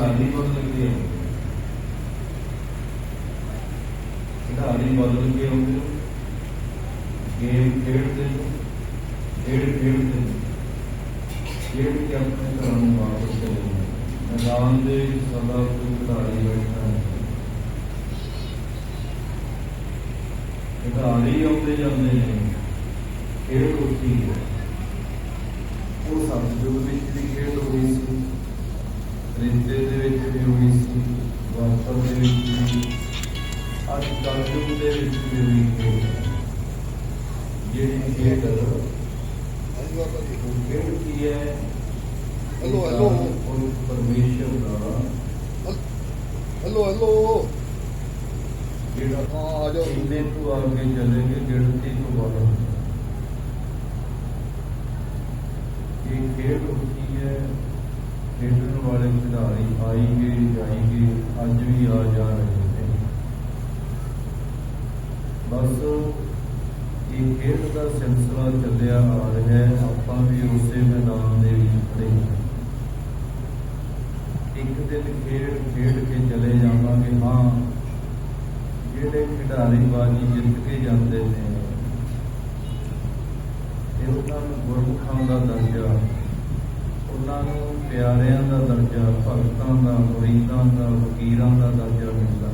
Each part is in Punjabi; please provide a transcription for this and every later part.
ਖਿਡਾਰੀ ਬਦਲ ਕੇ ਖਿਡਾਰੀ ਬਦਲ ਕੇ ਆਉਂਦੇ ਗੇਮ ਖੇਡਦੇ ਖੇਡ ਖੇਡਦੇ ਖੇਡ ਕੇ ਆਪਣੇ ਘਰਾਂ ਨੂੰ ਵਾਪਸ ਚਲੇ ਜਾਂਦੇ ਮੈਦਾਨ ਦੇ ਸਦਾ ਕੋਈ ਖਿਡਾਰੀ ਬੈਠਾ ਹੈ ਖਿਡਾਰੀ ਆਉਂਦੇ ਜਾਂਦੇ ਨੇ, ਖੇਡ ਉੱਠੀ ਹੈ। ਖੇਡ ਹੁੰਦੀ ਹੈ। ਖੇਡਣ ਵਾਲੇ ਖਿਡਾਰੀ ਆਈਗੇ ਜਾਈਗੇ ਅੱਜ ਵੀ ਆ ਜਾ ਰਹੇ ਨੇ। ਬਸ ਇਹ ਖੇਡ ਦਾ ਸਿਲਸਿਲਾ ਚੱਲਿਆ ਆ ਰਿਹਾ ਹੈ। ਆਪਾਂ ਵੀ ਉਸੇ ਮੈਦਾਨ ਦੇ ਵਿੱਚ ਖੜੇ ਇੱਕ ਦਿਨ ਖੇਡ ਖੇਡ ਕੇ ਚਲੇ ਜਾਵਾਂਗੇ। ਹਾਂ, ਜਿਹੜੇ ਖਿਡਾਰੀ ਬਾਜੀ ਜਿੱਤ ਕੇ ਜਾਂਦੇ ਨੇ ਇਹ ਉਹਨਾਂ ਨੂੰ ਗੁਰਮੁਖਾਂ ਦਾ ਦਰਜਾ ਉਹਨਾਂ ਨੂੰ ਪਿਆਰਿਆਂ ਦਾ ਦਰਜਾ, ਭਗਤਾਂ ਦਾ, ਮੁਰੀਦਾਂ ਦਾ ਫਕੀਰਾਂ ਦਾ ਦਰਜਾ ਮਿਲਦਾ।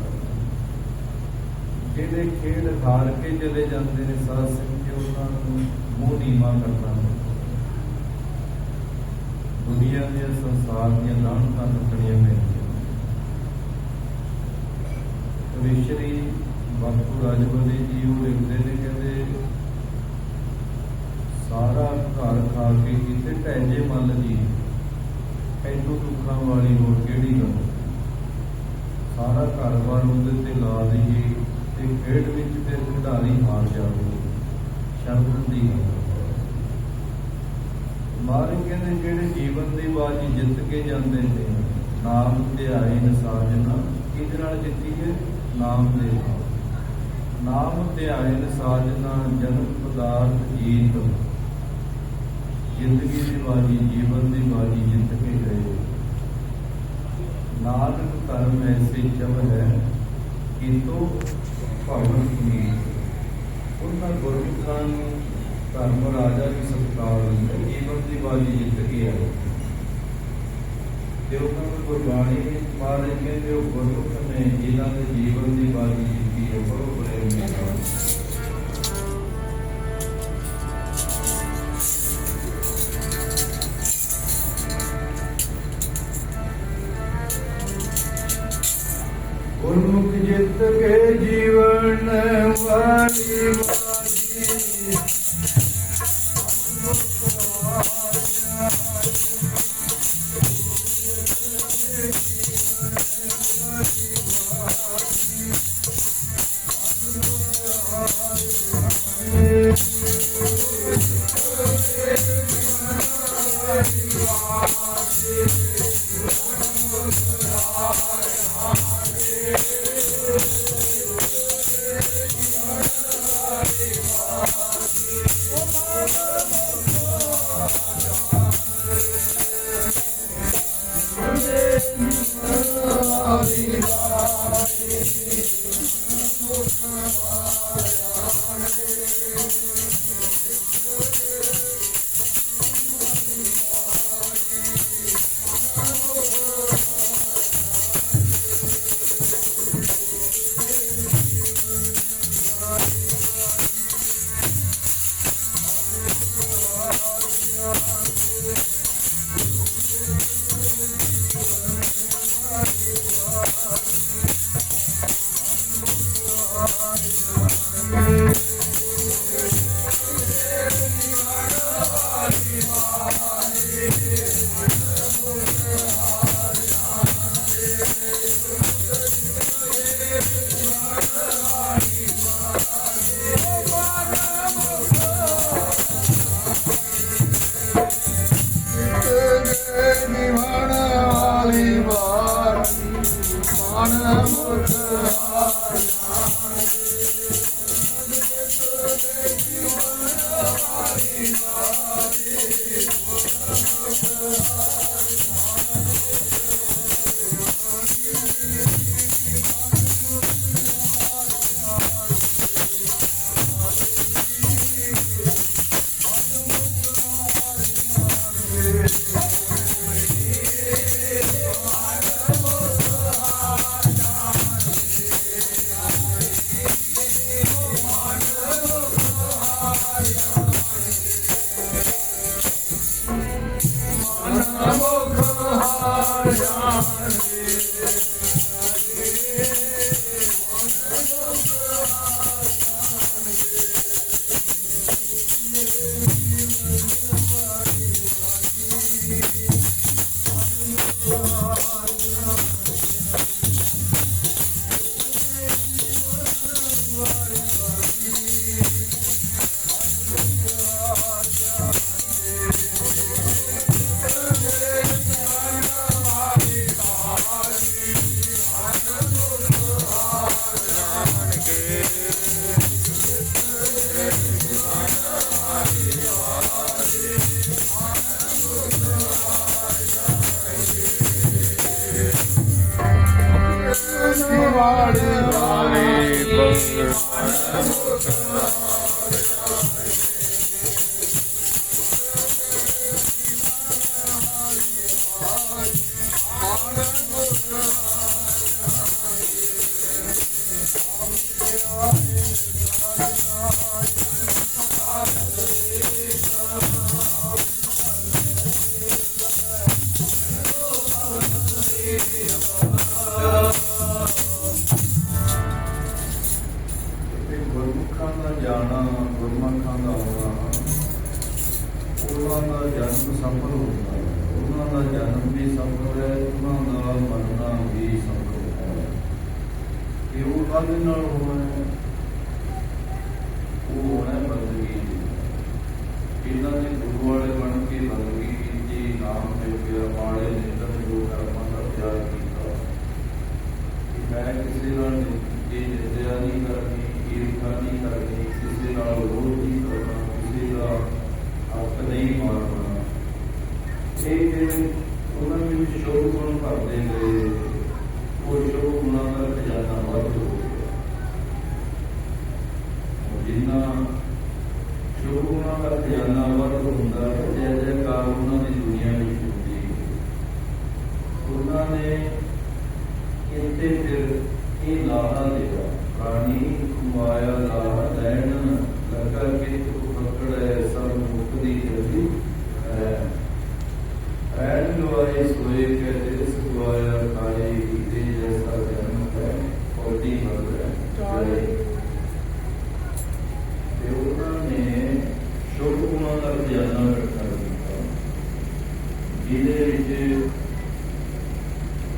ਜਿਹੜੇ ਖੇਡ ਹਾਰ ਕੇ ਚਲੇ ਜਾਂਦੇ ਨੇ ਸਾਧ ਸੰਗਤ ਉਹਨਾਂ ਨੂੰ ਮੂੰਹ ਨੀਵਾ ਕਰਨਾ ਦੁਨੀਆ ਦੀਆਂ ਸੰਸਾਰ ਦੀਆਂ ਲਾਹਨਤਾਂ ਕੱਟਣੀਆਂ ਪੈਂਦੀਆਂ। ਕਵਿਸ਼ਰੀ ਬਾਪੂ ਰਾਜਵਲੀ ਜੀ ਉਹ ਲਿਖਦੇ ਨੇ, ਕਹਿੰਦੇ, ਸਾਰਾ ਘਰ ਖਾ ਕੇ ਕਿਤੇ ਟੈਂਜੇ ਮੱਲ ਜੀ ਐਨੂੰ ਦੁੱਖਾਂ ਵਾਲੀ ਹੋਰ ਕਿਹੜੀ ਗੱਲ? ਸਾਰਾ ਘਰ-ਬਾਰ ਉਹਦੇ ਤੇ ਲਾ ਦਈਏ ਤੇ ਖੇਡ ਵਿੱਚ ਫਿਰ ਖਿਡਾਰੀ ਹਾਰ ਜਾਵੇ ਸ਼ਰਮ ਦੀ ਗੱਲ ਮਾਰੇ ਕਹਿੰਦੇ ਜਿਹੜੇ ਜੀਵਨ ਦੀ ਬਾਜੀ ਜਿੱਤ ਕੇ ਜਾਂਦੇ ਨੇ, ਨਾਮ ਧਿਆਏ ਨਸਾਜਨਾ ਕਿਹਦੇ ਨਾਲ ਜਿੱਤੀ ਹੈ? ਨਾਮ ਦੇ ਨਾਮ ਧਿਆਏ ਨਸਾਜਨਾ ਜਨਮ ਪਦਾਰਥ ਜੀਤ ਜ਼ਿੰਦਗੀ ਦੀ ਬਾਜੀ ਜੀਵਨ ਦੀ ਬਾਜੀ ਜਿੱਤ ਕੇ ਗਏ ਨਾਨਕ ਧਰਮ ਐਸੇ ਚਮ ਹੈ ਕਿੰਤੂ ਭਵਨ ਕੀ ਉਹਨਾਂ ਗੁਰਮੁਖਾਂ ਨੂੰ ਧਰਮ ਰਾਜਾ ਦੀ ਸਤਕਾਰ ਦਿੰਦੇ ਜੀਵਨ ਦੀ ਬਾਜੀ ਜਿੱਤ ਕੇ ਆਏ ਤੇ ਉਹਨਾਂ ਨੂੰ ਗੁਰਬਾਣੀ ਵਿੱਚ ਮਹਾਰਾਜ ਕਹਿੰਦੇ ਉਹ ਗੁਰਮੁਖ ਨੇ ਜਿਨ੍ਹਾਂ ਦੇ ਜੀਵਨ ਦੀ ਬਾਜੀ ਜਿੱਤੀ ਹੈ ਬੜੋ ਬੜੇ ਨੇ Hare Hare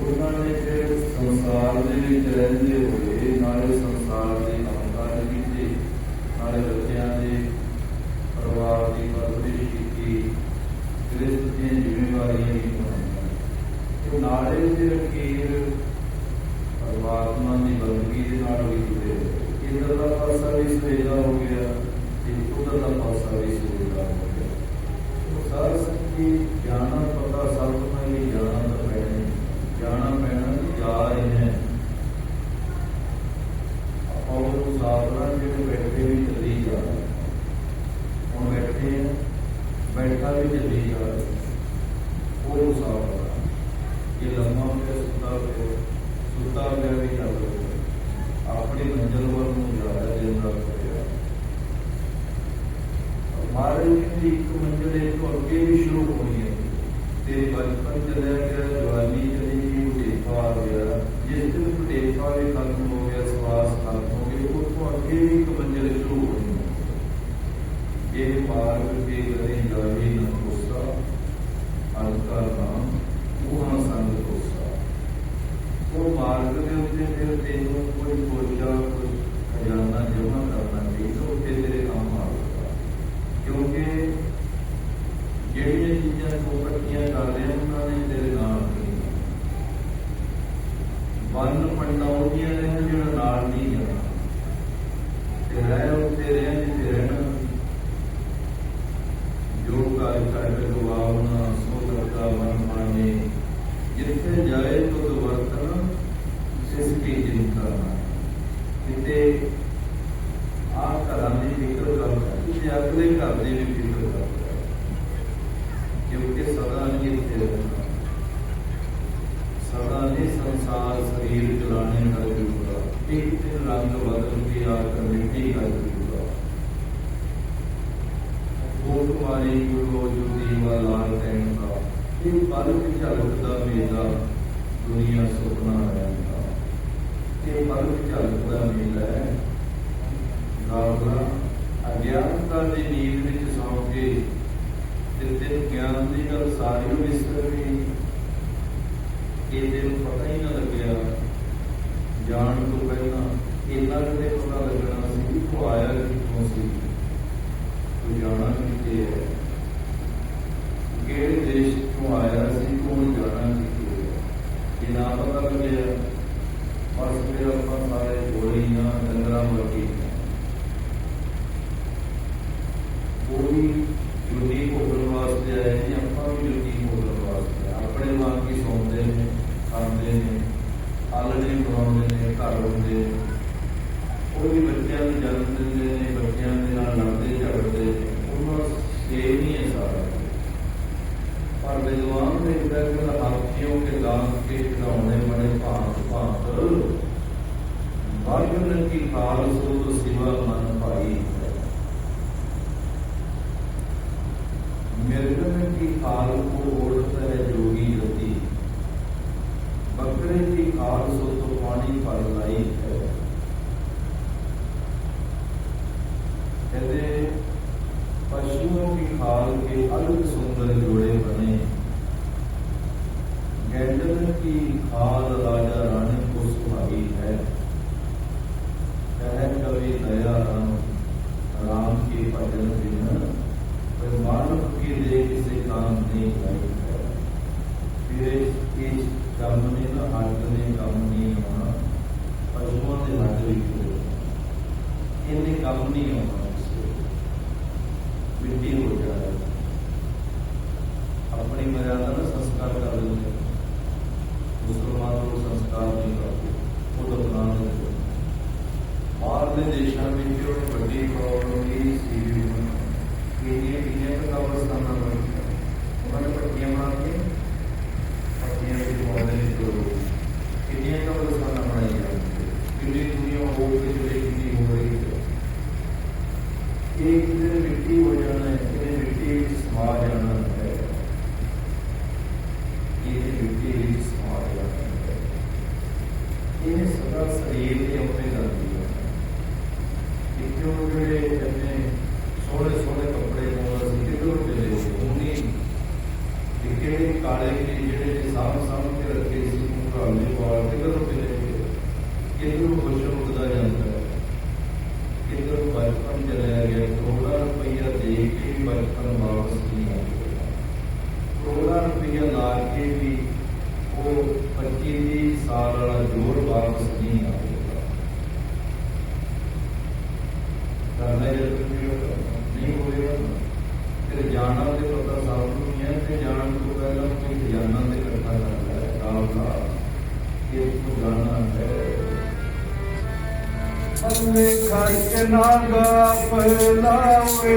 ਉਹਨਾਂ ਨੇ ਫਿਰ ਸੰਸਾਰ ਦੇ ਵਿੱਚ ਰਹਿੰਦੇ ਹੋਏ, ਨਾਲੇ ਸੰਸਾਰ ਦੀ ਕੰਮਕਾਰ ਕੀਤੀ ਨਾਲੇ ਬੱਚਿਆਂ ਦੇ ਪਰਿਵਾਰ ਦੀ ਪਰਵਰਿਸ਼ ਕੀਤੀ ਕ੍ਰਿਸਤ ਦੀਆਂ ਜ਼ਿੰਮੇਵਾਰੀਆਂ ਨਿਭਾਈਆਂ। ਨਾਲੇ ਦੇ ਅਖੀਰ ਪਰਮਾਤਮਾ ਦੀ ਬੰਦਗੀ ਦੇ ਨਾਲ ਵੀ ਜੁੜੇ ਇਧਰ ਦਾ ਪਾਸਾ ਵੀ ਸਵੇਰਾ ਹੋ ਗਿਆ ਤੇ ਉਧਰ ਦਾ ਪਾਸਾ ਵੀ ਸਵੇਰਾ ਹੋ ਗਿਆ। ਸਾਰ ਸੱਚੀ ਗਿਆਨ ਦੇਖੋ, ਅੱਗੇ ਵੀ ਸ਼ੁਰੂ ਹੋਣੀ ਹੈ। ਤੇ ਬਚਪਨ ਚਲਿਆ ਗਿਆ ਜਵਾਨੀ ਚਲੀ ਗਈ ਬੁਢੇਪਾ ਆ ਗਿਆ। ਜਿਸ ਦਿਨ ਬੁਢੇਪਾ ਵੀ ਖਤਮ ਹੋ ਗਿਆ, ਸਵਾਸ ਖਤਮ ਹੋ ਗਈ ਉਹ ਤੋਂ ਅੱਗੇ ਵੀ ਇੱਕ ਮੰਜ਼ਿਲ ਸ਼ੁਰੂ ਹੋਣੀ ਹੈ। ਇਹ ਮਾਰਗ ਤੇ ਕਦੇ ਜਾਵੇ ਨਾ ਦੇ ਘਰ ਦੇ ਵੀ ਫੀਲ ਕਰਦਾ ਕਿਉਂਕਿ ਸਦਾ ਨੇ ਤੇਰੇ ਸਦਾ ਨੇ ਸੰਸਾਰ ਸਰੀਰ ਚਲਾਣੇ ਨਾਲ ਜੁੜਦਾ ਇੱਕ ਦਿਨ ਰੰਗ ਬਦਲ ਕੇ ਆ ਕਰਨੇ ਦੀ ਗੱਲ ਜੁੜਦਾ ਉਹ ਕੁਮਾਰੀ ਗੁਰੂ ਜੁਦੀ ਵਾਲਾ ਤੈਨੂੰ ਦਾ, ਇਹ ਬਲ ਝਲਕ ਦਾ ਮੇਲਾ ਦੁਨੀਆ ਸੁਪਨਾ ਆਇਆ ਇਹ ਬਲ ਝਲਕ ਦਾ ਮੇਲਾ ਹੈ। ਰੱਬ ਕਰਦੇ ਆ ਪਰ ਫਿਰ ਆਪਾਂ ਸਾਰੇ ਕੋਈ ਨਾ ਡੰਗਰਾਂ ਵਰਗੀ ਕੋਈ ਇਹ ਕਿਤੇ ਮਿੱਟੀ ਹੋ ਜਾਣਾ ਹੈ, ਕਿਤੇ ਮਿੱਟੀ ਵਿੱਚ ਸਮਾ ਜਾਣਾ ਹੈ ਇਹ ਮਿੱਟੀ ਵਿੱਚ ਸਮਾ ਜਾਣਾ ਹੈ। ਇਹ ਸਦਾ ਸਰੀਰ ਦੇ ਉੱਤੇ ਅੰਨੇ ਖਾਇ ਨਾ ਗਾ ਪਲਾਵੇ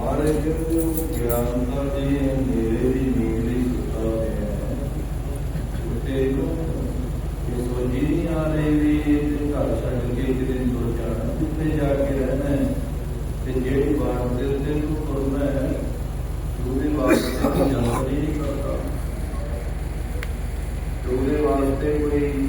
ਮਾਰੇ ਜਿਤੂ ਗਿਆਨ ਦਾ ਜੀ ਮੇਰੇ ਦੀ ਨੀਲੀ ਸੁਤਾ ਹੈ। ਉਤੇ ਨੂੰ ਇਹ ਸੋਝੀ ਨਹੀਂ ਆ ਰਹੀ ਵੀ ਇਹ ਘਰ ਛੱਡ ਕੇ ਇੱਕ ਦਿਨ ਦੋ ਚਾਰ ਉੱਤੇ ਜਾ ਕੇ ਰਹਿਣਾ ਤੇ ਜਿਹੜੀ ਬਾਤ ਦੇ ਉੱਤੇ ਤੂੰ ਕਰਨਾ ਹੈ, ਉਹਦੇ ਵਾਸਤੇ ਜਾਣ ਨਹੀਂ ਕਰਦਾ। ਉਹਦੇ ਵਾਸਤੇ ਕੋਈ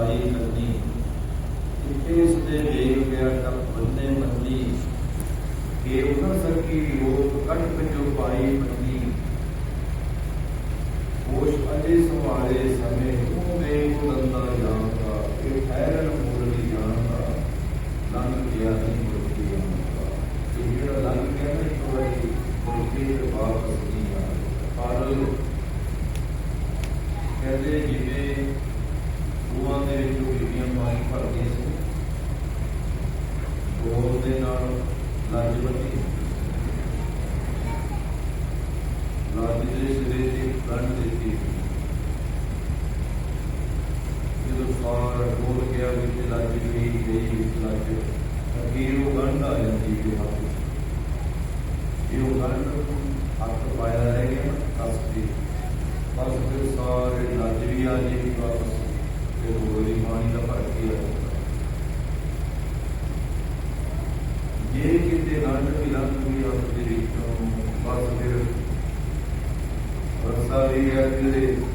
ਆਈ ਹੱਦੀ ਕਿਤੇ ਉਸ ਦੇ ਦੇਵ ਪਿਆਰ ਦਾ ਬੰਦੇ ਮੰਦੀ ਕੇ ਉਹਨਾਂ ਸਕੀ ਰੋਗ ਕੱਟ ਪੰਜੋ ਪਾਈ ਬੰਦੀ ਹੋਸ਼ ਅਜੇ ਸਮਾਰੇ ਸਮੇਂ دیا یہی واپس بس پھر بھی ہے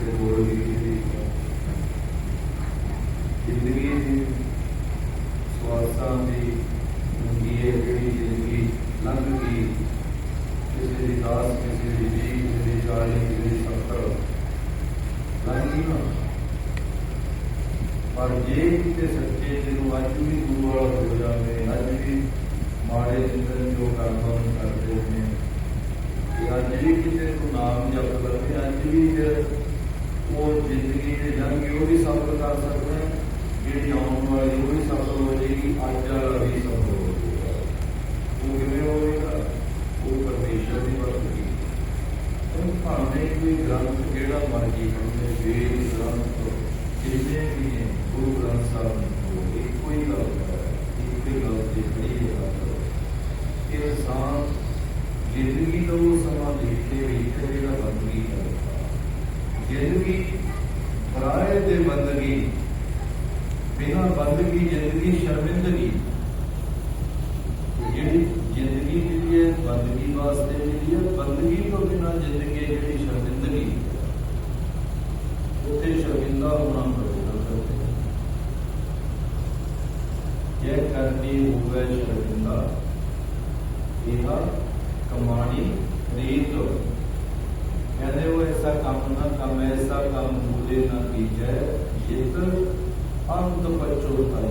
ਅੰਤ ਪਚੋ ਤਾਈ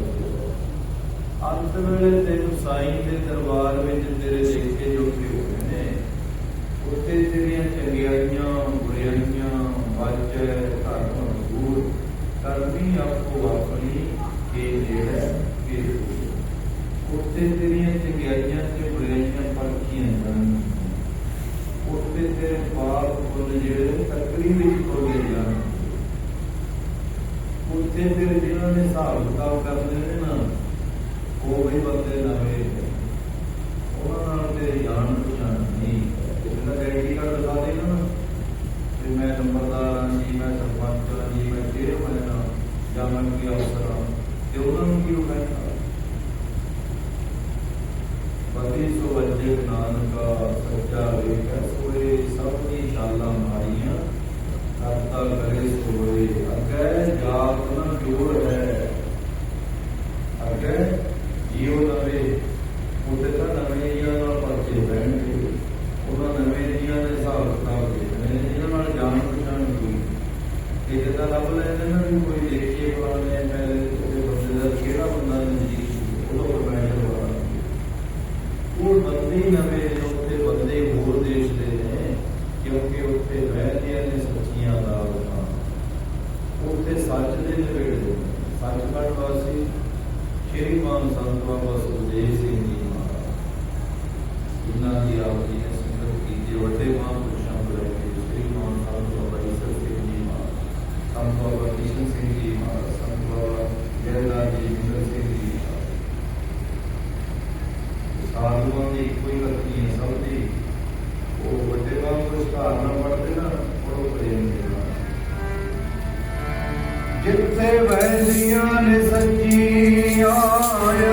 ਅੰਤ ਵੇਲੇ ਤੈਨੂੰ ਸਾਈਂ ਦੇ ਦਰਬਾਰ ਵਿੱਚ ਤੇਰੇ ਦੇਖੇ ਜੋਗੇ ਹੋਏ ਨੇ। ਉੱਤੇ ਤੇਰੀਆਂ ਚੰਗਿਆਈਆਂ ਬੁਰਾਈਆਂ ਵਾਚੈ, ਧਰਮ ਦੂਰ ਕਰਮੀ ਆਪੋ ਆਪਣੀ ਕੇ ਜਿਹੜਾ ਕੇ ਉੱਤੇ ਤੇਰੀਆਂ ਚੰਗਿਆਈਆਂ ਤੇ ਬੁਰਾਈਆਂ ਪਰਖੀਆਂ ਜਾਣ। ਉੱਤੇ ਤੇਰੇ ਪਾਪ ਪੁੰਨ ਜਿਹੜੇ ਤਕਰੀ ਵਿੱਚ ਤੇ ਫਿਰ ਜਿਹਨਾਂ ਨੇ ਹਿਸਾਬ ਕਿਤਾਬ ਕਰਦੇ ਨੇ ਨਾ ਉਹ ਵੀ ਨੌਜਵਾਨ ਦੀ ਕੋਈ ਗਲਤੀ ਨਹੀਂ ਸਭ ਦੀ ਉਹ ਵੱਡੇ ਨਾਲ ਸੰਸਕਾਰ ਨਾਲ ਪੜਦੇ ਨਾ ਉਹ ਪ੍ਰੇਮ ਦੇ ਨਾਲ ਜਿੱਥੇ ਵੈਲੀਆਂ ਨੇ ਸੱਚੀਆਂ ਆਇਆ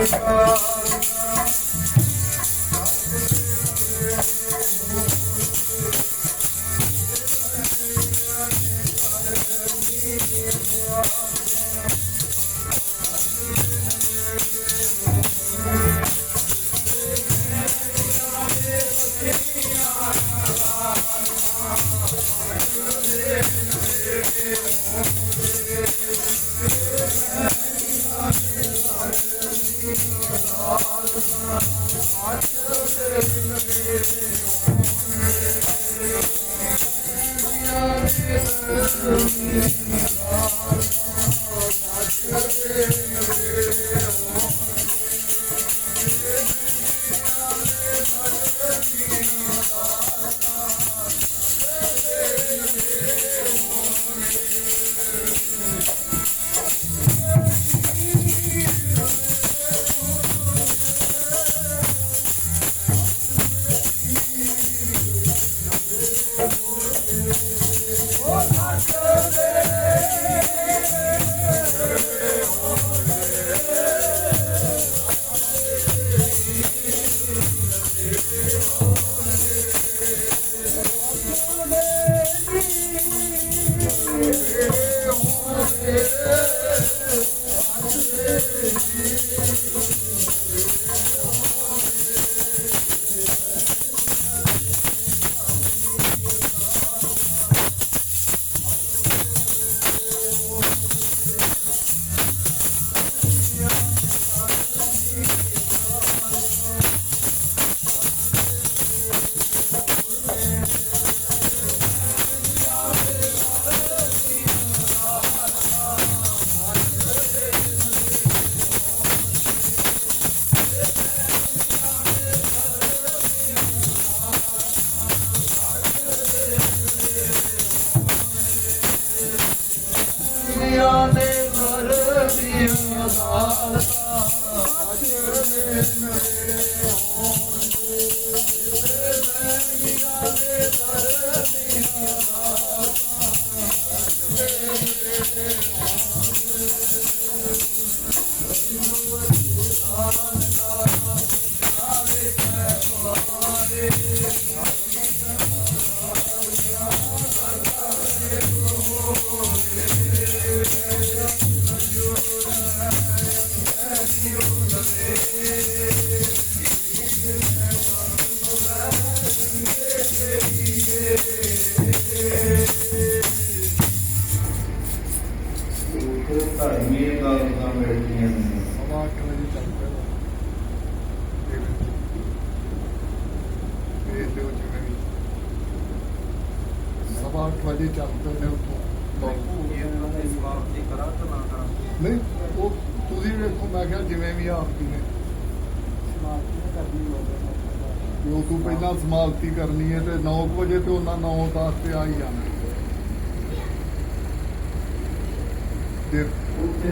ਤੂੰ ਪਹਿਲਾਂ ਸਮਾਪਤੀ ਕਰਨੀ ਹੈ ਤੇ 9 ਵਜੇ ਤੇ ਉਹਨਾਂ 9 10 ਤੇ ਆ ਹੀ ਜਾਣਾ।